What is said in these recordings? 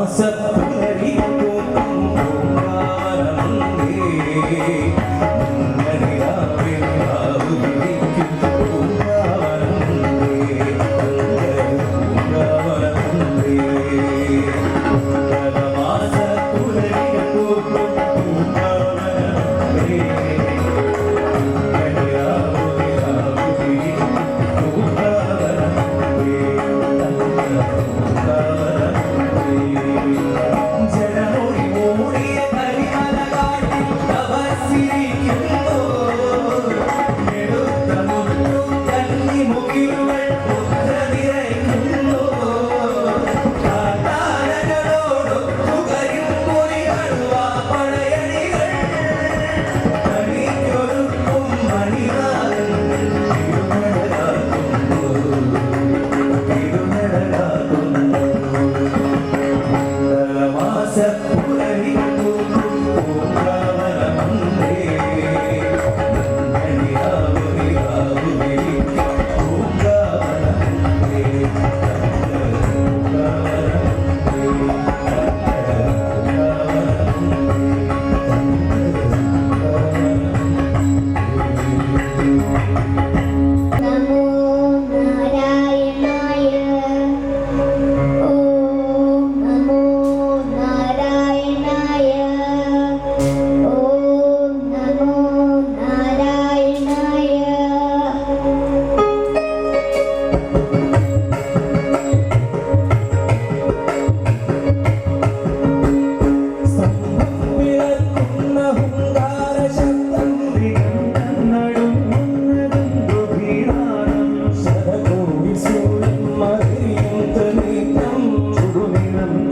அவசர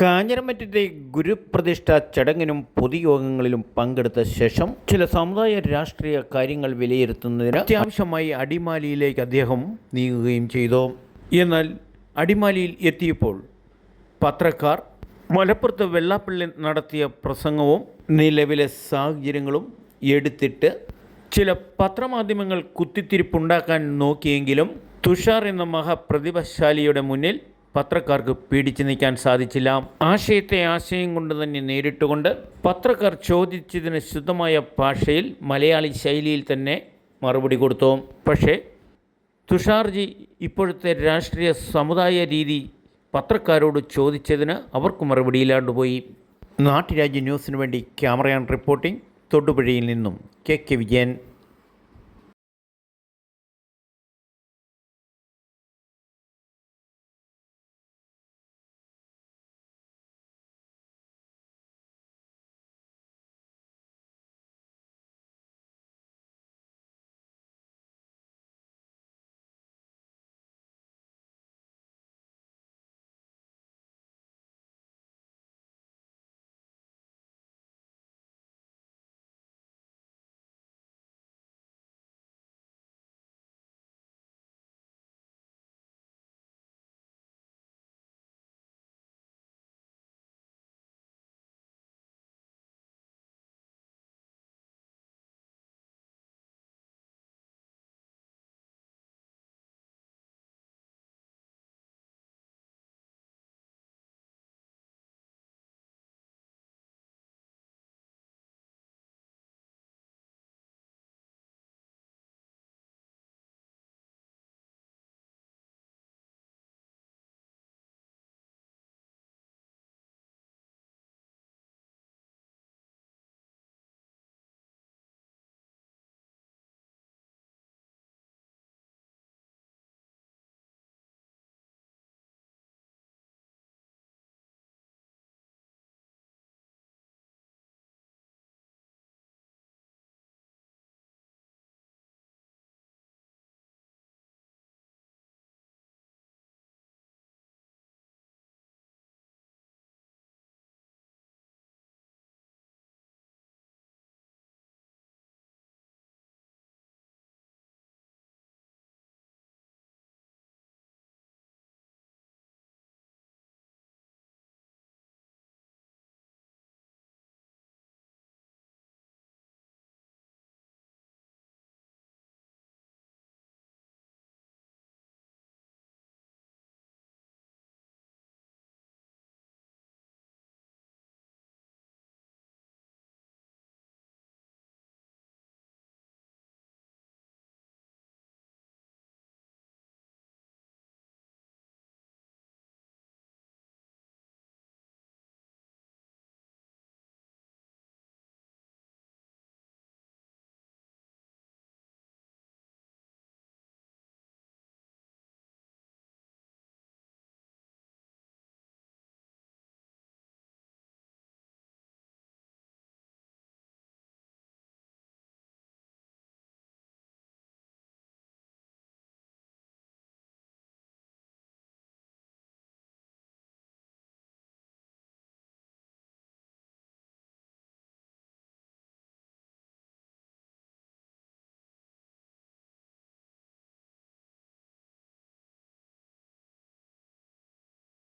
കാഞ്ഞിരമറ്റത്തെ ഗുരുപ്രതിഷ്ഠ ചടങ്ങിനും പൊതുയോഗങ്ങളിലും പങ്കെടുത്ത ശേഷം ചില സമുദായ രാഷ്ട്രീയ കാര്യങ്ങൾ വിലയിരുത്തുന്നതിന് അത്യാവശ്യമായി അടിമാലിയിലേക്ക് അദ്ദേഹം നീങ്ങുകയും ചെയ്തു. എന്നാൽ അടിമാലിയിൽ എത്തിയപ്പോൾ പത്രക്കാർ മലപ്പുറത്ത് വെള്ളാപ്പള്ളി നടത്തിയ പ്രസംഗവും നിലവിലെ സാഹചര്യങ്ങളും എടുത്തിട്ട് ചില പത്രമാധ്യമങ്ങൾ കുത്തിത്തിരിപ്പുണ്ടാക്കാൻ നോക്കിയെങ്കിലും തുഷാർ എന്ന മഹാപ്രതിഭശാലിയുടെ മുന്നിൽ പത്രക്കാർക്ക് പിടിച്ചു നിൽക്കാൻ സാധിച്ചില്ല. ആശയത്തെ ആശയം കൊണ്ട് തന്നെ നേരിട്ടുകൊണ്ട് പത്രക്കാർ ചോദിച്ചതിന് ശുദ്ധമായ ഭാഷയിൽ മലയാളി ശൈലിയിൽ തന്നെ മറുപടി കൊടുത്തു. പക്ഷേ തുഷാർജി ഇപ്പോഴത്തെ രാഷ്ട്രീയ സമുദായ രീതി പത്രക്കാരോട് ചോദിച്ചതിന് അവർക്ക് മറുപടിയില്ലാണ്ട് പോയി. നാട്ടുരാജ്യ ന്യൂസിനു വേണ്ടി ക്യാമറയാൻ റിപ്പോർട്ടിംഗ് തൊടുപുഴയിൽ നിന്നും കെ. കെ. വിജയൻ.